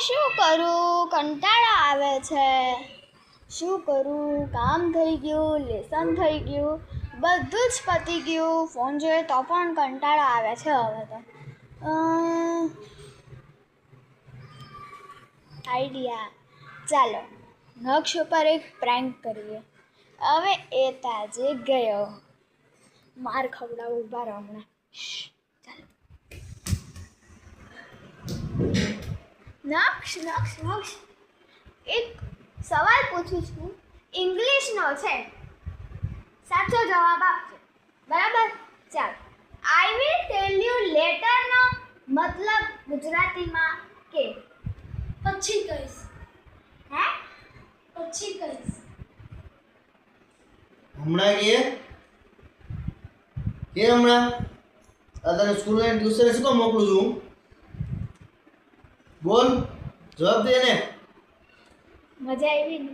શું કરું? કંટાળો આવે છે. શું કરું? કામ થઈ ગયું, લેસન થઈ ગયું, બધું જ પતી ગયું. ફોન જોઈએ તો પણ કંટાળો આવે છે હવે તો. આઈડિયા. ચાલો નક્ષ ઉપર એક પ્રેન્ક કરીએ. હવે એ તાજે ગયો. માર ખવડાવું ઊભા રહો હમણાં. નક્ષ નક્ષ નક્ષ. એક સવાલ પૂછું છું. ઇંગ્લિશનો છે. સાચો જવાબ આપજો. બરાબર? ચાલ. આઈ વિલ ટેલ યુ લેટરનો મતલબ ગુજરાતીમાં કે? પછી કહીશ. હે? પછી કહીશ. હમણાં કે? કે હમણાં? અત્યારે તને સ્કૂલ અને ટ્યુશન શું મોકલું છું? બોલ જવાબ દે ને. મજા આવી ને?